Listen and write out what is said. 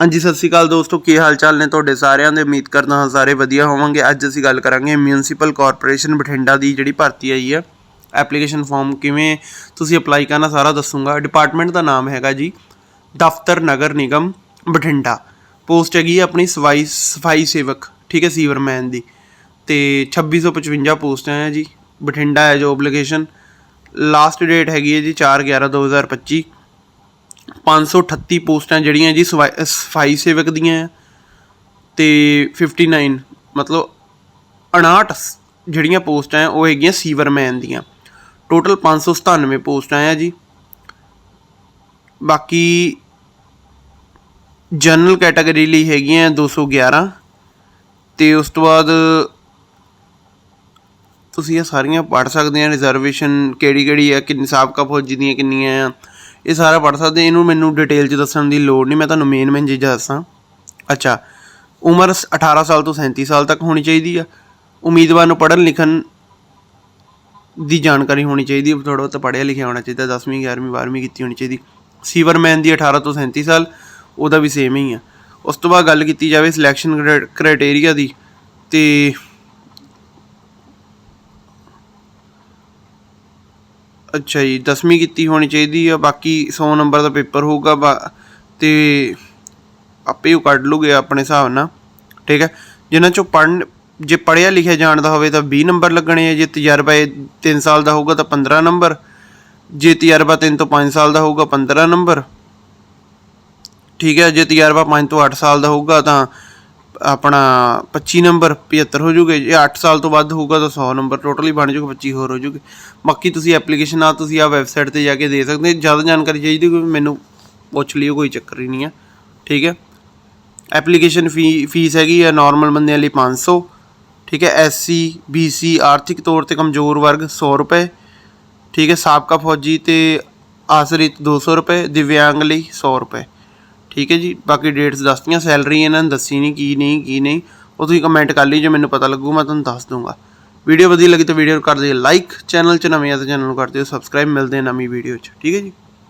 ਹਾਂਜੀ, ਸਤਿ ਸ਼੍ਰੀ ਅਕਾਲ ਦੋਸਤੋ, ਕੀ ਹਾਲ ਚਾਲ ਨੇ ਤੁਹਾਡੇ ਸਾਰਿਆਂ ਦੇ? ਉਮੀਦ ਕਰਦਾ ਹਾਂ ਸਾਰੇ ਵਧੀਆ ਹੋਵੋਗੇ। ਅੱਜ ਅਸੀਂ ਗੱਲ ਕਰਾਂਗੇ ਮਿਊਨਿਸਪਲ ਕਾਰਪੋਰੇਸ਼ਨ ਬਠਿੰਡਾ ਦੀ ਜਿਹੜੀ ਭਰਤੀ ਆਈ ਹੈ। ਐਪਲੀਕੇਸ਼ਨ ਫਾਰਮ ਕਿਵੇਂ ਤੁਸੀਂ ਅਪਲਾਈ ਕਰਨਾ ਸਾਰਾ ਦੱਸੂਗਾ। ਡਿਪਾਰਟਮੈਂਟ ਦਾ ਨਾਮ ਹੈਗਾ ਜੀ, ਦਫ਼ਤਰ ਨਗਰ ਨਿਗਮ, ਬਠਿੰਡਾ। ਪੋਸਟ ਹੈਗੀ ਹੈ ਆਪਣੀ ਸਫ਼ਾਈ ਸਫ਼ਾਈ ਸੇਵਕ, ਠੀਕ ਹੈ ਸੀਵਰਮੈਨ ਦੀ। ਤੇ 2655 ਪੋਸਟਾਂ ਹੈ ਜੀ, ਬਠਿੰਡਾ ਹੈ ਜੋ ਐਪਲੀਕੇਸ਼ਨ ਲਾਸਟ ਡੇਟ ਹੈਗੀ ਹੈ ਜੀ 4/11/2025 538 ਪੋਸਟਾਂ ਜਿਹੜੀਆਂ ਜੀ ਸਫ਼ਾਈ ਸਫ਼ਾਈ ਸੇਵਕ ਦੀਆਂ ਹੈ ਤੇ 59 ਮਤਲਬ 59 ਜਿਹੜੀਆਂ ਪੋਸਟਾਂ ਆ, ਉਹ ਹੈਗੀਆਂ ਸੀਵਰਮੈਨ ਦੀਆਂ। ਟੋਟਲ 597 ਪੋਸਟਾਂ ਆ ਜੀ। ਬਾਕੀ ਜਨਰਲ ਕੈਟਾਗਰੀ ਲਈ ਹੈਗੀਆਂ 211 ਤੇ ਉਸ ਤੋਂ ਬਾਅਦ ਤੁਸੀਂ ਇਹ ਸਾਰੀਆਂ ਪੜ੍ਹ ਸਕਦੇ ਆ ਰਿਜ਼ਰਵੇਸ਼ਨ ਕਿਹੜੀ ਕਿਹੜੀ ਆ, ਕਿੰਨੀ ਸਾਬਕਾ ਫੌਜੀ ਦੀਆਂ ਕਿੰਨੀਆਂ ਆ ਇਹ ਸਾਰਾ ਪੜ੍ਹ ਸਕਦੇ, ਇਹਨੂੰ ਮੈਨੂੰ ਡਿਟੇਲ 'ਚ ਦੱਸਣ ਦੀ ਲੋੜ ਨਹੀਂ, ਮੈਂ ਤੁਹਾਨੂੰ ਮੇਨ ਮੇਨ ਚੀਜ਼ਾਂ ਦੱਸਾਂ। ਅੱਛਾ, ਉਮਰ ਸ- 18 ਸਾਲ ਤੋਂ 37 ਸਾਲ ਤੱਕ ਹੋਣੀ ਚਾਹੀਦੀ ਆ। ਉਮੀਦਵਾਰ ਨੂੰ ਪੜ੍ਹਨ ਲਿਖਣ ਦੀ ਜਾਣਕਾਰੀ ਹੋਣੀ ਚਾਹੀਦੀ ਹੈ ਥੋੜਾ ਬਹੁਤ ਪੜ੍ਹਿਆ ਲਿਖਿਆ ਹੋਣਾ ਚਾਹੀਦਾ 10ਵੀਂ 11ਵੀਂ 12ਵੀਂ ਕੀਤੀ ਹੋਣੀ ਚਾਹੀਦੀ। ਸੀਵਰਮੈਨ ਦੀ 18 ਤੋਂ 37 ਸਾਲ, ਉਹਦਾ ਵੀ ਸੇਮ ਹੀ ਆ। ਉਸ ਤੋਂ ਬਾਅਦ ਗੱਲ ਕੀਤੀ ਜਾਵੇ ਸਿਲੈਕਸ਼ਨ ਕ੍ਰਾਈਟੇਰੀਆ ਦੀ, ਤੇ ਅੱਛਾ ਜੀ 10ਵੀਂ ਕੀਤੀ ਹੋਣੀ ਚਾਹੀਦੀ ਆ, ਬਾਕੀ 100 ਨੰਬਰ ਦਾ ਪੇਪਰ ਹੋਊਗਾ, ਬਾ- ਤੇ ਆਪੇ ਉਹ ਕੱਢ ਲੂਗੇ ਆਪਣੇ ਹਿਸਾਬ ਨਾਲ, ਠੀਕ ਹੈ? ਜਿਨ੍ਹਾਂ ਚੋਂ ਪੜ੍ਹਨ, ਜੇ ਪੜ੍ਹਿਆ ਲਿਖਿਆ ਜਾਣਦਾ ਹੋਵੇ ਤਾਂ 20 ਨੰਬਰ ਲੱਗਣੇ ਆ, ਜੇ ਤਜਰਬਾ 3 ਸਾਲ ਦਾ ਹੋਊਗਾ ਤਾਂ 15 ਨੰਬਰ, ਜੇ ਤਜਰਬਾ 3 ਤੋਂ 5 ਸਾਲ ਦਾ ਹੋਊਗਾ 15 ਨੰਬਰ, ਠੀਕ ਹੈ? ਜੇ ਤਜਰਬਾ 5 ਤੋਂ 8 ਸਾਲ ਦਾ ਹੋਊਗਾ ਤਾਂ ਆਪਣਾ 25 ਨੰਬਰ 75 ਹੋ ਜੂਗੇ, ਜੇ 8 ਸਾਲ ਤੋਂ ਵੱਧ ਹੋਊਗਾ ਤਾਂ 100 ਨੰਬਰ ਟੋਟਲੀ ਬਣ ਜੂਗਾ 25 ਹੋਰ ਹੋ ਜੂਗੇ। ਬਾਕੀ ਤੁਸੀਂ ਐਪਲੀਕੇਸ਼ਨ ਆ, ਤੁਸੀਂ ਆ ਵੈਬਸਾਈਟ ਤੇ ਜਾ ਕੇ ਦੇ ਸਕਦੇ ਜ਼ਿਆਦਾ ਜਾਣਕਾਰੀ ਚਾਹੀਦੀ ਕੋਈ ਮੈਨੂੰ ਪੁੱਛ ਲਿਓ, ਕੋਈ ਚੱਕਰ ਹੀ ਨਹੀਂ ਆ। ਠੀਕ ਹੈ? ਐਪਲੀਕੇਸ਼ਨ ਫੀ ਫੀਸ ਹੈਗੀ ਆ ਨਾਰਮਲ ਬੰਦਿਆਂ ਲਈ 500 ਠੀਕ ਹੈ? ਐਸਸੀ ਬੀਸੀ ਆਰਥਿਕ ਤੌਰ ਤੇ ਕਮਜ਼ੋਰ ਵਰਗ 100 ਰੁਪਏ। ਠੀਕ ਹੈ? ਸਾਬਕਾ ਫੌਜੀ ਤੇ ਆਸਰਿਤ 200 ਰੁਪਏ, ਦਿਵਿਆਂਗ ਲਈ 100 ਰੁਪਏ। ਠੀਕ ਹੈ ਜੀ, ਬਾਕੀ ਡੇਟਸ ਦੱਸਤੀਆਂ ਸੈਲਰੀ ਇਹਨਾਂ ਨੇ ਦੱਸੀ ਨਹੀਂ, ਕੀ ਨਹੀਂ ਕੀ ਨਹੀਂ। ਉਹ ਤੁਸੀਂ ਕਮੈਂਟ ਕਰ ਲਈ ਜੇ ਮੈਨੂੰ ਪਤਾ ਲੱਗੂ, ਮੈਂ ਤੁਹਾਨੂੰ ਦੱਸ ਦੂੰਗਾ। ਵੀਡੀਓ ਵਧੀਆ ਲੱਗੀ ਤਾਂ ਵੀਡੀਓ ਨੂੰ ਕਰ ਦਿਓ ਲਾਈਕ ਚੈਨਲ 'ਚ ਨਵੇਂ ਆ ਤਾਂ ਚੈਨਲ ਨੂੰ ਕਰ ਦਿਓ ਸਬਸਕ੍ਰਾਈਬ ਮਿਲਦੇ ਹਾਂ ਨਵੀਂ ਵੀਡੀਓ 'ਚ। ਠੀਕ ਹੈ ਜੀ?